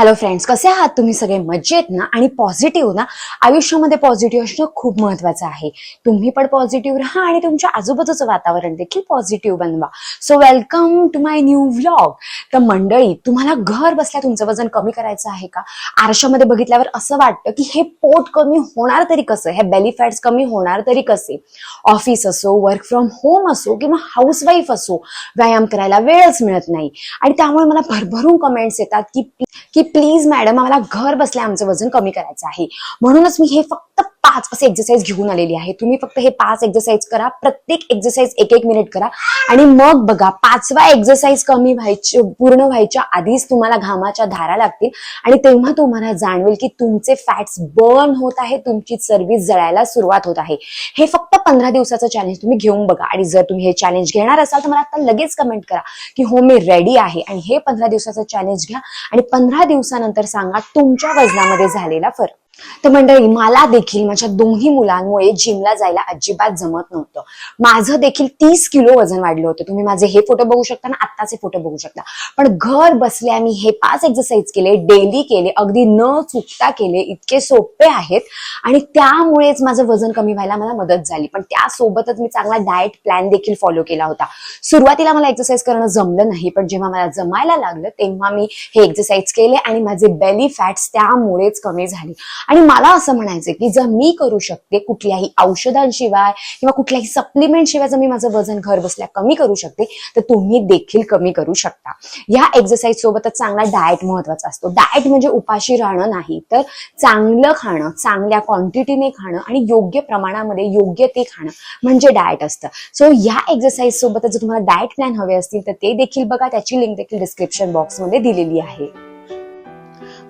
Hello friends कसे आहात तुम्ही सगळे? मजेत ना? आणि पॉझिटिव्ह ना? आयुष्यामध्ये पॉझिटिव्ह असणं खूप महत्वाचं आहे. तुम्ही पण पॉझिटिव्ह राहा आणि तुमच्या आजूबाजूचं वातावरण देखील पॉझिटिव्ह बनवा. So welcome to my new vlog तर मंडळी तुम्हाला घर बसल्या तुमचं वजन कमी करायचं आहे का? आरशामध्ये बघितल्यावर असं वाटतं की हे पोट कमी होणार तरी कसं? हे बेली फॅट्स कमी होणार तरी कसे? ऑफिस असो वर्क फ्रॉम होम असो किंवा हाऊसवाईफ असो व्यायाम करायला वेळच मिळत नाही. आणि त्यामुळे मला भरभरून कमेंट्स येतात की की प्लीज मॅडम आम्हाला घर बसल्या आमचं वजन कमी करायचं आहे. म्हणूनच मी हे फक्त पाच असे एक्सरसाइज घेऊन आलेली आहे. तुम्ही फक्त हे पाच एक्सरसाइज करा प्रत्येक एक्सरसाइज एक एक मिनिट करा. आणि मग बघा पाचवा एक्सरसाइज कमी व्हायची पूर्ण व्हायच्या आधीच तुम्हाला घामाच्या धारा लागतील. आणि तेव्हा तुम्हाला जाणवेल की तुमचे फॅट्स बर्न होत आहे तुमची सर्विस जळायला सुरुवात होत आहे. हे फक्त पंधरा दिवसाचं चॅलेंज तुम्ही घेऊन बघा. आणि जर तुम्ही हे चॅलेंज घेणार असाल तर मला आता लगेच कमेंट करा की हो मी रेडी आहे. आणि हे पंधरा दिवसाचं चॅलेंज घ्या. आणि पंधरा दिवसानंतर सांगा तुमच्या वजनामध्ये झालेला फरक. तर मंडळी मला देखील माझ्या दोन्ही मुलांमुळे जिमला जायला अजिबात जमत नव्हतं. माझं देखील तीस किलो वजन वाढलं होतं. तुम्ही माझे हे फोटो बघू शकता ना आत्ताचे फोटो बघू शकता. पण घर बसल्या मी हे पाच एक्सरसाइज केले डेली केले अगदी न चुकता केले इतके सोपे आहेत. आणि त्यामुळेच माझं वजन कमी व्हायला मला मदत झाली. पण त्यासोबतच मी चांगला डाएट प्लॅन देखील फॉलो केला होता. सुरुवातीला मला एक्सरसाइज करणं जमलं नाही पण जेव्हा मला जमायला लागलं तेव्हा मी हे एक्सरसाइज केले आणि माझे बेली फॅट्स त्यामुळेच कमी झाले. आणि मला असं म्हणायचं की जर मी करू शकते कुठल्याही औषधांशिवाय किंवा कुठल्याही सप्लिमेंट शिवाय जर मी माझं वजन घर बसल्या कमी करू शकते तर तुम्ही देखील कमी करू शकता. या एक्सरसाइज सोबतच चांगला डाएट महत्त्वाचा असतो. डाएट म्हणजे उपाशी राहणं नाही तर चांगलं खाणं चांगल्या क्वांटिटीने खाणं आणि योग्य प्रमाणामध्ये योग्य ते खाणं म्हणजे डाएट असतं. सो या एक्सरसाइज सोबतच जर तुम्हाला डाएट प्लॅन हवे असतील तर ते देखील बघा. त्याची लिंक देखील डिस्क्रिप्शन बॉक्समध्ये दिलेली आहे.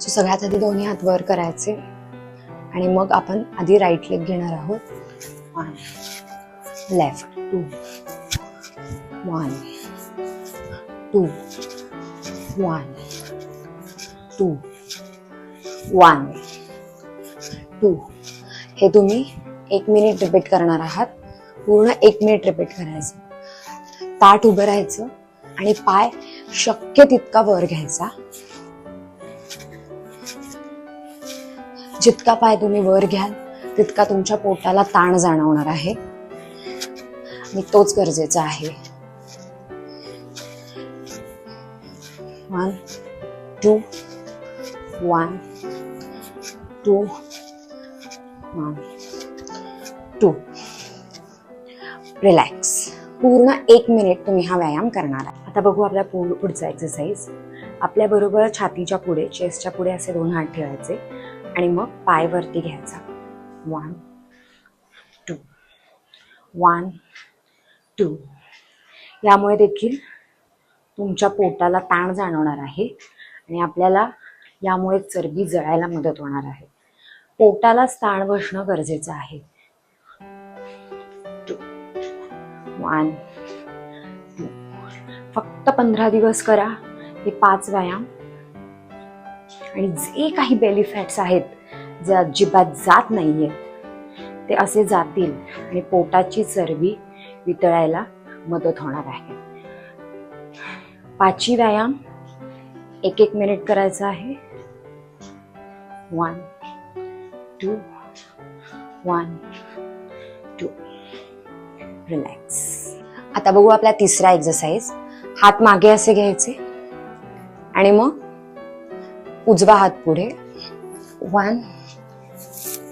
सो सगळ्यात आधी दोन्ही हात वर करायचे. आणि मग आपण आधी राईट लेग घेणार आहोत. One left two one two one two one two हे तुम्ही एक मिनिट रिपीट करणार आहात. पूर्ण एक मिनिट रिपीट करायचं. ताट उभं राहायचं आणि पाय शक्य तितका वर घ्यायचा. जितका पाय तुम्ही वर घ्याल तितका तुमच्या पोटाला ताण जाणवणार आहे. आणि तोच गरजेचा आहे. One two one two one two relax पूर्ण एक मिनिट तुम्ही हा व्यायाम करणार आहे. आता बघू आपल्या पु- पुढचा एक्सरसाइज आपल्याबरोबर छातीच्या पुढे चेस्टच्या पुढे असे दोन हात ठेवायचे. आणि मग पाय वरती घ्यायचा. वन टू वन टू यामुळे देखील तुमच्या पोटाला ताण जाणवणार आहे आणि आपल्याला यामुळे चरबी जळायला मदत होणार आहे. पोटालाच ताण बसणं गरजेचं आहे. वन टू फक्त पंधरा दिवस करा. हे पाच व्यायाम आणि जे काही बेली फॅट्स आहेत जे अजिबात जात नाहीयेत ते असे जातील आणि पोटाची चरबी वितळायला मदत होणार आहे. पाचवी व्यायाम एक एक मिनिट करायचा आहे. One two one two relax आता बघू आपला तिसरा एक्सरसाइज हात मागे असे घ्यायचे. आणि मग उजवा हात पुढे. One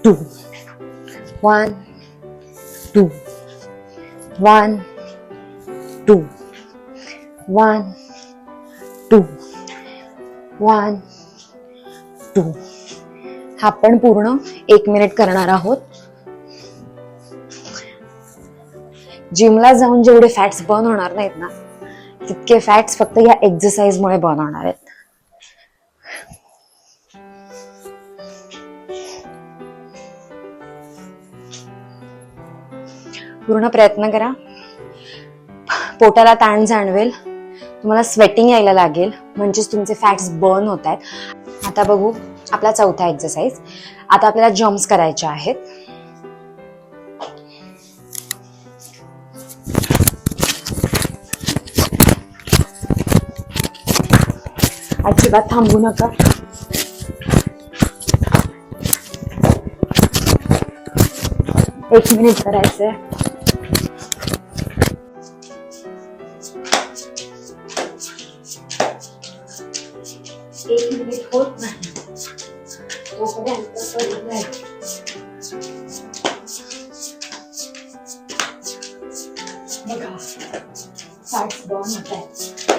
two one two one two one two one two हा पण पूर्ण एक मिनिट करणार आहोत. जिमला जाऊन जेवढे फॅट्स बर्न होणार नाहीत ना तितके फॅट्स फक्त या एक्झरसाइजमुळे बर्न होणार आहेत. पूर्ण प्रयत्न करा. पोटाला ताण जाणवेल. तुम्हाला स्वेटिंग यायला लागेल. म्हणजेच तुमचे फॅट्स बर्न होत आहेत. आता बघू आपला चौथा एक्सरसाइज आता आपल्याला जम्प्स करायचे आहेत. अजिबात अजिबात थांबू नका. एक मिनिट करायचंय. तोपर्यंत बघा फॅट्स होत आहेत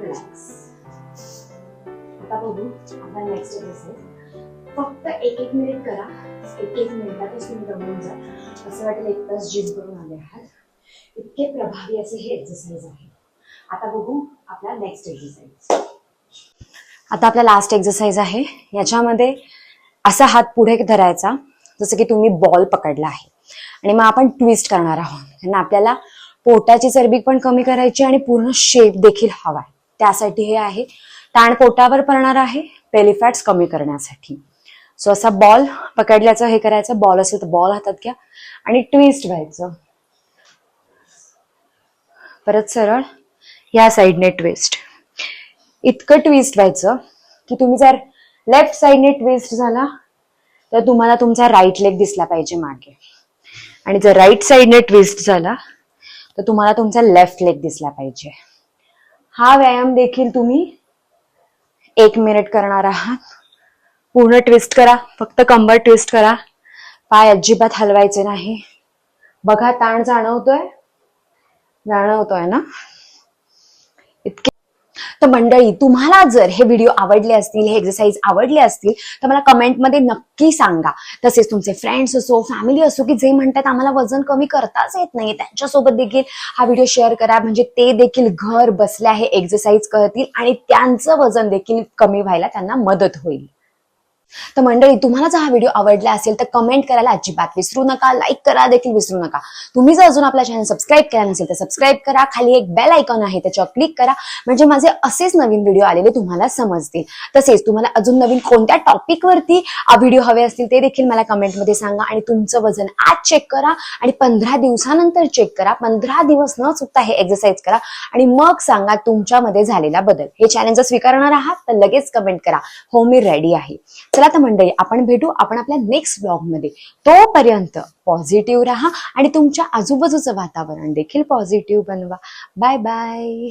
रिलॅक्स आता बघू आपला नेक्स्ट असेल फक्त एक एक मिनिट करा एक एक मिनिटातच तुम्ही दमून जा असं वाटेल एक तास जिम करून आले आहात इतके प्रभावी असे हे एक्सरसाइज आहे आता बघू आपला नेक्स्ट एक्सरसाइज आता आपला लास्ट एक्सरसाइज आहे. याच्यामध्ये असा हात पुढे धरायचा जसं की तुम्ही बॉल पकडला आहे. आणि मग आपण ट्विस्ट करणार आहोत. कारण आपल्याला पोटाची चरबी पण कमी करायची आणि पूर्ण शेप देखील हवा आहे त्यासाठी हे आहे ताण पोटावर पडणार आहे पेलिफॅट्स कमी करण्यासाठी. सो असा बॉल पकडल्याचं हे करायचं. बॉल असेल तर बॉल हातात घ्या आणि ट्विस्ट व्हायचं. परत सरळ या साईडने ट्विस्ट इतकं ट्विस्ट व्हायचं की तुम्ही जर लेफ्ट साईडने ट्विस्ट झाला तर तुम्हाला तुमचा राईट लेग दिसला पाहिजे मागे. आणि जर राईट साईडने ट्विस्ट झाला तर तुम्हाला तुमचा लेफ्ट लेग दिसला पाहिजे. हा व्यायाम देखील तुम्ही एक मिनिट करणार आहात. पूर्ण ट्विस्ट करा फक्त कंबर ट्विस्ट करा. पाय अजिबात हलवायचे नाही. बघा ताण जाणवतोय? जाणवतोय ना? तर मंडळी तुम्हाला जर हे व्हिडिओ आवडले असतील हे एक्सरसाइज आवडले असतील तर मला कमेंटमध्ये नक्की सांगा. तसेच तुमचे फ्रेंड्स असो फॅमिली असो की जे म्हणतात आम्हाला वजन कमी करताच येत नाही त्यांच्यासोबत देखील हा व्हिडिओ शेअर करा. म्हणजे ते देखील घर बसल्या हे एक्सरसाइज करतील आणि त्यांचं वजन देखील कमी व्हायला त्यांना मदत होईल. तर मंडळी तुम्हाला जर हा व्हिडिओ आवडला असेल तर कमेंट करायला अजिबात विसरू नका लाईक करा देखील विसरू नका. तुम्ही जर अजून आपला चॅनल सबस्क्राईब केला नसेल तर सबस्क्राईब करा खाली एक बेल आयकॉन आहे त्याच्यावर क्लिक करा. म्हणजे माझे असेच नवीन व्हिडिओ आलेले तुम्हाला समजतील. तसेच तुम्हाला अजून नवीन कोणत्या टॉपिकवरती व्हिडिओ हवे असतील ते देखील मला कमेंटमध्ये सांगा आणि तुमचं वजन आज चेक करा आणि पंधरा दिवसानंतर चेक करा. पंधरा दिवस न चुकता हे एक्सरसाइज करा आणि मग सांगा तुमच्यामध्ये झालेला बदल. हे चॅलेंज जर स्वीकारणार आहात तर लगेच कमेंट करा. हो मी रेडी आहे. चला तर मंडळी आपण भेटू आपण आपल्या नेक्स्ट ब्लॉगमध्ये. तोपर्यंत पॉझिटिव्ह राहा आणि तुमच्या आजूबाजूचं वातावरण देखील पॉझिटिव्ह बनवा. Bye bye